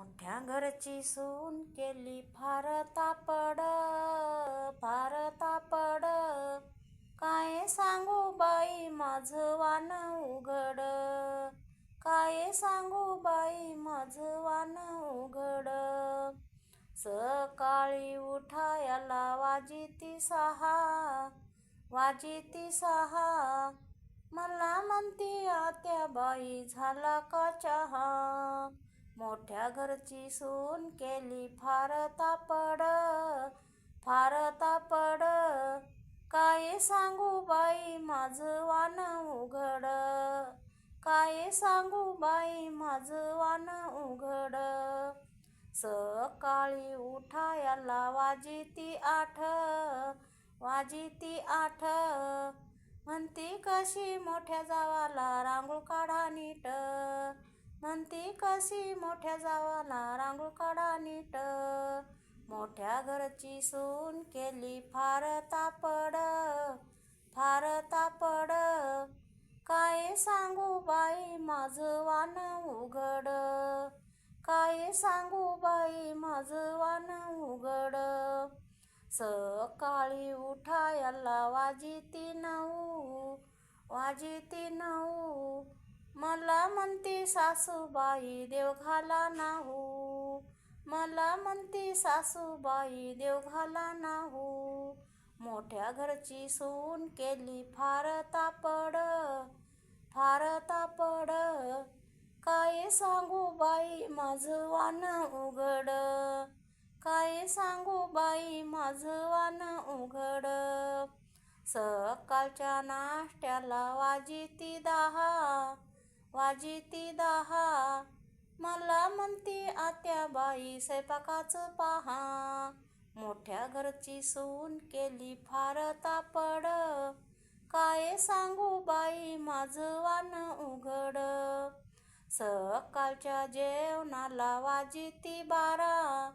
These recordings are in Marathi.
मोठ्या घरची सून केली फार तापड फार तापड. काय सांगू बाई माझं वान उघड. काय सांगू बाई माझं वान उघड. सकाळी उठायला वाजिती सहा वाजिती सहा. मला म्हणती आत्या बाई झाला का चहा? मोठ्या घरची सून केली फार तापड फार तापड. काय सांगू बाई माझं वान उघड. काय सांगू बाई माझं वान उघड. सकाळी उठायला वाजिती आठ वाजिती आठ. म्हणती कशी मोठ्या जावाला रांगोळ काढा नीट. म्हणती कशी मोठ्या जावाला रांगोळ काढा नीट. मोठ्या घरची सून केली फार तापड फार तापड. काय सांगू बाई माझं वान उघड. काय सांगू बाई माझं वान उघड. सकाळी उठायला वाजिती नऊ वाजिती नऊ. मला म्हणते सासूबाई देव घाला नाहू. मला म्हणती सासूबाई देव घाला नाहू. मोठ्या घरची सून केली फार तापड फार तापड. काय सांगू बाई माझं वान उघड. काय सांगू बाई माझं वान उघड. सकाळच्या नाश्त्याला वाजिती दहा. वाजिती दहा. मला म्हणती आत्या बाई स्वयंपाकाचं पहा. मोठ्या घरची सून केली फार तापड. काय सांगू बाई माझं वान उघड. सकाळच्या जेवणाला वाजिती बारा.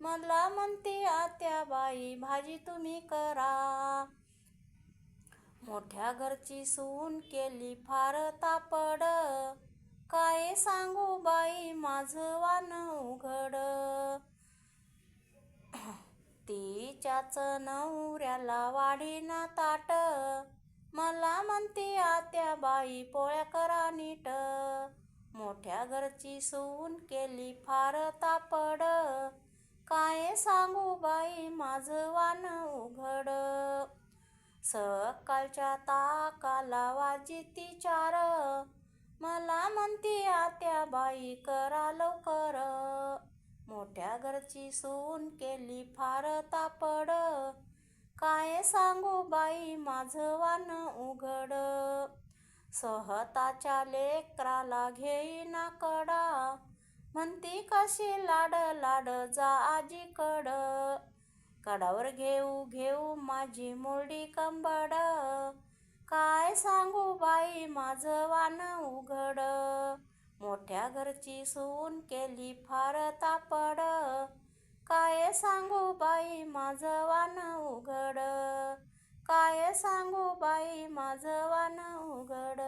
मला म्हणती आत्या बाई भाजी तुम्ही करा. मोठ्या घरची सून केली फार तापड. काय सांगू बाई माझं वान उघड. तिच्याच नवऱ्याला वाढीना ताट. मला म्हणती आत्या बाई पोळ्या करा नीट. मोठ्या घरची सून केली फार तापड. काय सांगू बाई माझं वान उघड. सकाळच्या ताकाला वाजिती चार मला म्हणती आत्या बाई करा लवकर. मोठ्या घरची सून केली फार तापड. काय सांगू बाई माझं वान उघड. स्वतःच्या लेकराला घेईना कडा. म्हणती कशी लाड लाड जा आजीकड. कडावर घेऊ घेऊ माझी मोडी कंबड. काय सांगू बाई माझं वान उघड. मोठ्या घरची सून केली फार तापड. काय सांगू बाई माझं वान उघड. काय सांगू बाई माझं वान उघड.